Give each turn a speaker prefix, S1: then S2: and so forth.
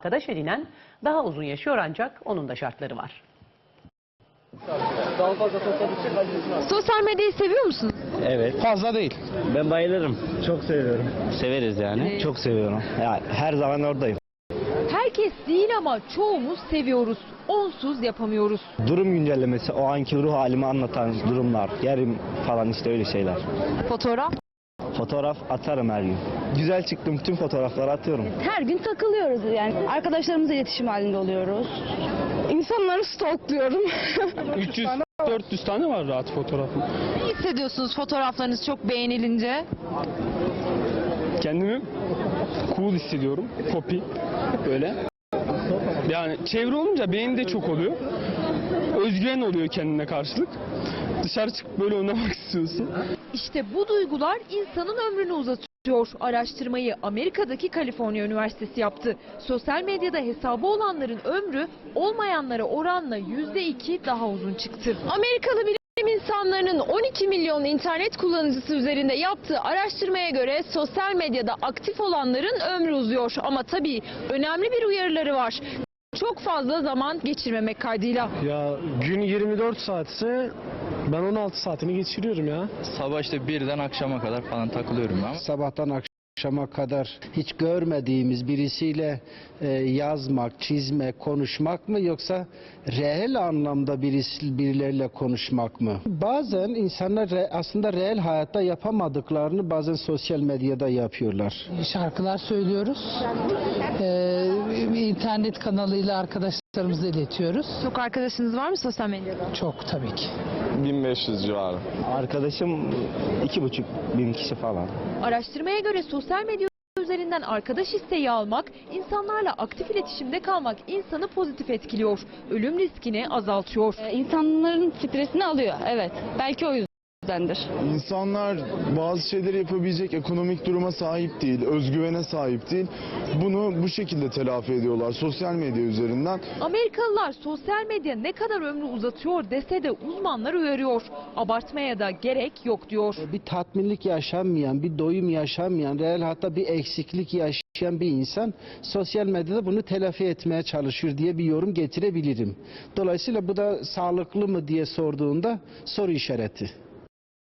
S1: Arkadaş edinen daha uzun yaşıyor ancak onun da şartları var.
S2: Sosyal medyayı seviyor musunuz?
S3: Evet.
S4: Fazla değil.
S3: Ben bayılırım. Çok seviyorum. Severiz yani. Çok seviyorum. Ya her zaman oradayım.
S2: Herkes değil ama çoğumuz seviyoruz. Onsuz yapamıyoruz.
S3: Durum güncellemesi, o anki ruh halimi anlatan durumlar, yerim falan işte öyle şeyler.
S2: Fotoğraf?
S3: Fotoğraf atarım her gün. Güzel çıktım tüm fotoğrafları atıyorum.
S5: Her gün takılıyoruz yani. Arkadaşlarımızla iletişim halinde oluyoruz. İnsanları stalkluyorum.
S4: 300-400 tane var rahat fotoğrafım.
S2: Ne hissediyorsunuz fotoğraflarınız çok beğenilince?
S4: Kendimi cool hissediyorum. Copy. Böyle. Yani çevre olunca beğeni de çok oluyor. Özgüven oluyor kendine karşılık. Dışarı çıkıp böyle oynamak istiyorsun.
S2: İşte bu duygular insanın ömrünü uzatıyor. Araştırmayı Amerika'daki Kaliforniya Üniversitesi yaptı. Sosyal medyada hesabı olanların ömrü olmayanlara oranla %2 daha uzun çıktı. Amerikalı bilim insanlarının 12 milyon internet kullanıcısı üzerinde yaptığı araştırmaya göre sosyal medyada aktif olanların ömrü uzuyor. Ama tabii önemli bir uyarıları var. Çok fazla zaman geçirmemek kaydıyla.
S6: Ya gün 24 saatse ben 16 saatini geçiriyorum ya.
S7: Sabah işte birden akşama kadar falan takılıyorum ama
S8: sabahtan akşama kadar hiç görmediğimiz birisiyle e, yazmak, çizmek, konuşmak mı yoksa reel anlamda birisi, birileriyle konuşmak mı? Bazen insanlar re- aslında reel hayatta yapamadıklarını bazen sosyal medyada yapıyorlar.
S9: şarkılar söylüyoruz. Ee, internet kanalıyla arkadaşlarımızla iletiyoruz.
S2: Çok arkadaşınız var mı sosyal medyada?
S9: Çok tabii ki.
S4: 1500 civarı.
S3: Arkadaşım iki buçuk bin kişi falan.
S2: Araştırmaya göre sosyal medya üzerinden arkadaş isteği almak, insanlarla aktif iletişimde kalmak insanı pozitif etkiliyor. Ölüm riskini azaltıyor.
S5: Ee, İnsanların stresini alıyor. Evet. Belki o yüzdendir.
S10: İnsanlar bazı şeyleri yapabilecek ekonomik duruma sahip değil, özgüvene sahip değil. Bunu bu şekilde telafi ediyorlar sosyal medya üzerinden.
S2: Amerikalılar sosyal medya ne kadar ömrü uzatıyor dese de uzmanlar uyarıyor. Abartmaya da gerek yok diyor.
S8: Bir tatminlik yaşanmayan, bir doyum yaşanmayan, reel hatta bir eksiklik yaşayan bir insan sosyal medyada bunu telafi etmeye çalışıyor diye bir yorum getirebilirim. Dolayısıyla bu da sağlıklı mı diye sorduğunda soru işareti.